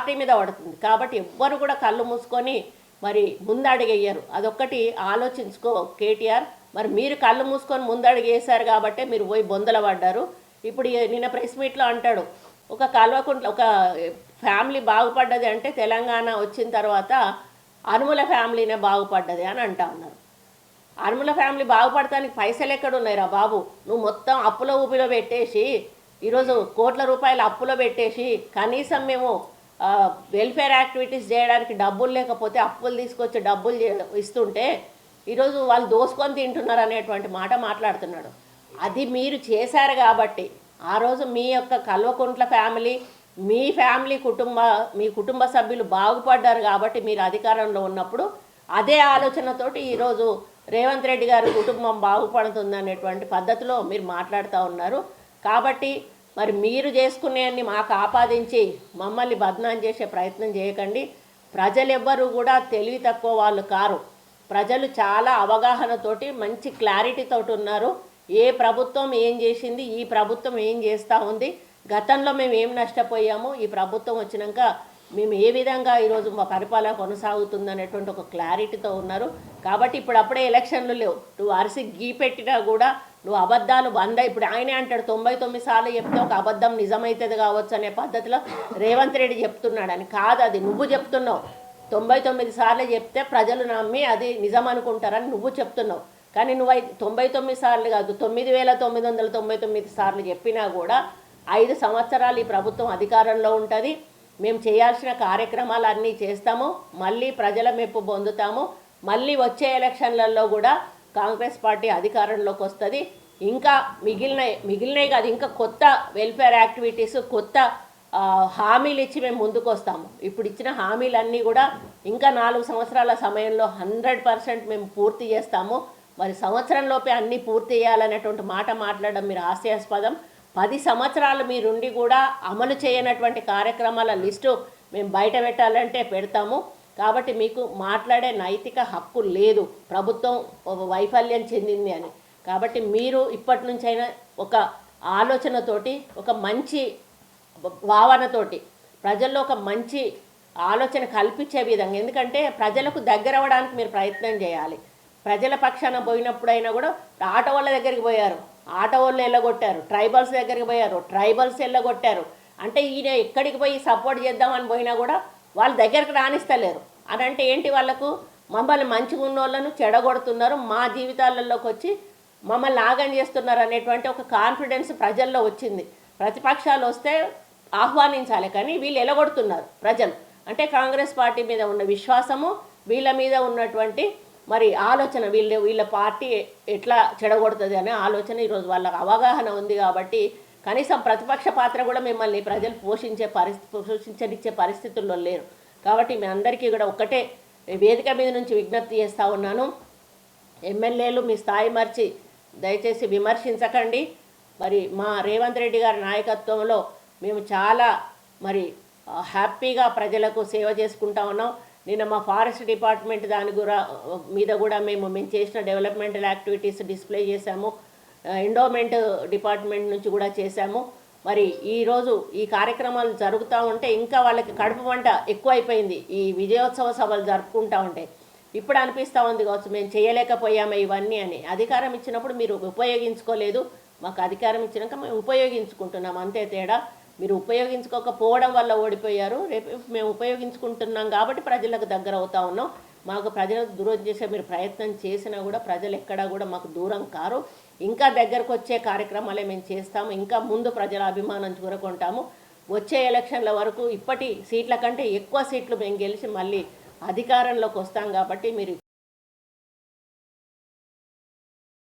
Party మీద పడుతుంది. కాబట్టి ఎవ్వరు కూడా కళ్ళు మూసుకొని మరి ముందడుగెయ్యరు అదొక్కటి ఆలోచించుకో కేటీఆర్. మరి మీరు కళ్ళు మూసుకొని ముందడుగేశారు కాబట్టి కాబట్టే మీరు పోయి బొందల పడ్డారు. ఇప్పుడు నిన్న ప్రెస్ మీట్లో అంటాడు ఒక కల్వకుంట్ల ఒక ఫ్యామిలీ బాగుపడ్డది అంటే తెలంగాణ వచ్చిన తర్వాత అనుముల ఫ్యామిలీనే బాగుపడ్డది అని అంటా ఉన్నారు. అనుముల ఫ్యామిలీ బాగుపడటానికి పైసలు ఎక్కడున్నాయిరా బాబు? నువ్వు మొత్తం అప్పులో ఊపిలో పెట్టేసి ఈరోజు కోట్ల రూపాయలు అప్పులో పెట్టేసి కనీసం మేము వెల్ఫేర్ యాక్టివిటీస్ చేయడానికి డబ్బులు లేకపోతే అప్పులు తీసుకొచ్చి డబ్బులు ఇస్తుంటే ఈరోజు వాళ్ళు దోసుకొని తింటున్నారు అనేటువంటి మాట మాట్లాడుతున్నాడు. అది మీరు చేశారు కాబట్టి ఆ రోజు మీ యొక్క కల్వకుంట్ల ఫ్యామిలీ మీ ఫ్యామిలీ కుటుంబ మీ కుటుంబ సభ్యులు బాగుపడ్డారు కాబట్టి మీరు అధికారంలో ఉన్నప్పుడు అదే ఆలోచనతోటి ఈరోజు రేవంత్ రెడ్డి గారి కుటుంబం బాగుపడుతుంది అనేటువంటి పద్ధతిలో మీరు మాట్లాడుతూ ఉన్నారు. కాబట్టి మరి మీరు చేసుకునేవన్నీ మాకు ఆపాదించి మమ్మల్ని బదనాం చేసే ప్రయత్నం చేయకండి. ప్రజలు ఎవ్వరూ కూడా తెలివి తక్కువ వాళ్ళు కారు. ప్రజలు చాలా అవగాహనతోటి మంచి క్లారిటీతోటి ఉన్నారు. ఏ ప్రభుత్వం ఏం చేసింది ఈ ప్రభుత్వం ఏం చేస్తూ ఉంది? గతంలో మేము ఏం నష్టపోయాము? ఈ ప్రభుత్వం వచ్చినాక మేము ఏ విధంగా ఈరోజు మా పరిపాలన కొనసాగుతుంది అనేటువంటి ఒక క్లారిటీతో ఉన్నారు. కాబట్టి ఇప్పుడప్పుడే ఎలక్షన్లు లేవు. నువ్వు అరిసి గీ పెట్టినా కూడా నువ్వు అబద్ధాలు వంద ఇప్పుడు ఆయనే అంటాడు తొంభై తొమ్మిది సార్లు చెప్తే ఒక అబద్ధం నిజమైతుంది కావచ్చు అనే పద్ధతిలో రేవంత్ రెడ్డి చెప్తున్నాడు అని కాదు అది నువ్వు చెప్తున్నావు. తొంభై తొమ్మిది సార్లు చెప్తే ప్రజలు నమ్మి అది నిజం అనుకుంటారని నువ్వు చెప్తున్నావు. కానీ నువ్వు తొంభై తొమ్మిది సార్లు కాదు తొమ్మిది వేల తొమ్మిది వందల తొంభై తొమ్మిది సార్లు చెప్పినా కూడా ఐదు సంవత్సరాలు ఈ ప్రభుత్వం అధికారంలో ఉంటుంది. మేము చేయాల్సిన కార్యక్రమాలు అన్నీ చేస్తాము. మళ్ళీ ప్రజల మెప్పు పొందుతాము. మళ్ళీ వచ్చే ఎలక్షన్లలో కూడా కాంగ్రెస్ పార్టీ అధికారంలోకి వస్తుంది. ఇంకా మిగిలిన మిగిలినవి కాదు ఇంకా కొత్త వెల్ఫేర్ యాక్టివిటీస్ కొత్త హామీలు ఇచ్చి మేము ముందుకు వస్తాము. ఇప్పుడు ఇచ్చిన హామీలన్నీ కూడా ఇంకా నాలుగు సంవత్సరాల సమయంలో హండ్రెడ్ పర్సెంట్ మేము పూర్తి చేస్తాము. మరి సంవత్సరంలోపే అన్నీ పూర్తి చేయాలనేటువంటి మాట మాట్లాడడం మీరు హాస్యాస్పదం పది సంవత్సరాలు మీరుండి కూడా అమలు చేయనటువంటి కార్యక్రమాల లిస్టు మేము బయట పెట్టాలంటే పెడతాము. కాబట్టి మీకు మాట్లాడే నైతిక హక్కు లేదు. ప్రభుత్వం వైఫల్యం చెందింది అని. కాబట్టి మీరు ఇప్పటి నుంచైనా ఒక ఆలోచనతోటి ఒక మంచి భావనతోటి ప్రజల్లో ఒక మంచి ఆలోచన కల్పించే విధంగా ఎందుకంటే ప్రజలకు దగ్గర అవ్వడానికి మీరు ప్రయత్నం చేయాలి. ప్రజల పక్షాన పోయినప్పుడైనా కూడా ఆటో వాళ్ళ దగ్గరికి పోయారు. ఆటో వాళ్ళు వెళ్ళగొట్టారు ట్రైబల్స్ దగ్గరికి పోయారు. ట్రైబల్స్ వెళ్ళగొట్టారు అంటే ఈయన ఎక్కడికి పోయి సపోర్ట్ చేద్దామని పోయినా కూడా వాళ్ళ దగ్గరికి రాణిస్తలేరు అని అంటే ఏంటి వాళ్ళకు? మమ్మల్ని మంచిగా ఉన్నోళ్ళను చెడగొడుతున్నారు మా జీవితాలలోకి వచ్చి మమ్మల్ని ఆగం చేస్తున్నారు అనేటువంటి ఒక కాన్ఫిడెన్స్ ప్రజల్లో వచ్చింది. ప్రతిపక్షాలు వస్తే ఆహ్వానించాలి కానీ వీళ్ళు ఎలగొడుతున్నారు ప్రజలు. అంటే కాంగ్రెస్ పార్టీ మీద ఉన్న విశ్వాసము వీళ్ళ మీద ఉన్నటువంటి మరి ఆలోచన వీళ్ళ వీళ్ళ పార్టీ ఎట్లా చెడగొడుతుంది అనే ఆలోచన ఈరోజు వాళ్ళకి అవగాహన ఉంది కాబట్టి కనీసం ప్రతిపక్ష పాత్ర కూడా మిమ్మల్ని ప్రజలు పోషించే పరిస్థితి పోషించనిచ్చే పరిస్థితుల్లో లేరు. కాబట్టి మీ అందరికీ కూడా ఒకటే వేదిక మీద నుంచి విజ్ఞప్తి చేస్తూ ఉన్నాను. ఎమ్మెల్యేలు మీ స్థాయి మర్చి దయచేసి విమర్శించకండి. మరి మా రేవంత్ రెడ్డి గారి నాయకత్వంలో మేము చాలా మరి హ్యాపీగా ప్రజలకు సేవ చేసుకుంటా ఉన్నాం. నిన్న మా ఫారెస్ట్ డిపార్ట్మెంట్ దాని కూడా మీద కూడా మేము మేము చేసిన డెవలప్మెంటల్ యాక్టివిటీస్ డిస్ప్లే చేశాము. ఎండోమెంట్ డిపార్ట్మెంట్ నుంచి కూడా చేశాము. మరి ఈరోజు ఈ కార్యక్రమాలు జరుగుతూ ఉంటే ఇంకా వాళ్ళకి కడుపు వంట ఎక్కువైపోయింది. ఈ విజయోత్సవ సభలు జరుపుకుంటూ ఉంటే. ఇప్పుడు అనిపిస్తూ ఉంది కావచ్చు మేము చేయలేకపోయాము ఇవన్నీ అని. అధికారం ఇచ్చినప్పుడు మీరు ఉపయోగించుకోలేదు. మాకు అధికారం ఇచ్చినాక మేము ఉపయోగించుకుంటున్నాం. అంతే తేడా. మీరు ఉపయోగించుకోకపోవడం వల్ల ఓడిపోయారు. రేపు మేము ఉపయోగించుకుంటున్నాం కాబట్టి ప్రజలకు దగ్గర అవుతా ఉన్నాం. మాకు ప్రజలకు దూరం చేసే మీరు ప్రయత్నం చేసినా కూడా ప్రజలు ఎక్కడా కూడా మాకు దూరం కారు. ఇంకా దగ్గరకు వచ్చే కార్యక్రమాలే మేము చేస్తాము. ఇంకా ముందు ప్రజల అభిమానం చూరకుంటాము వచ్చే ఎలక్షన్ల వరకు ఇప్పటి సీట్ల కంటే ఎక్కువ సీట్లు మేము గెలిచి మళ్ళీ అధికారంలోకి వస్తాం కాబట్టి మీరు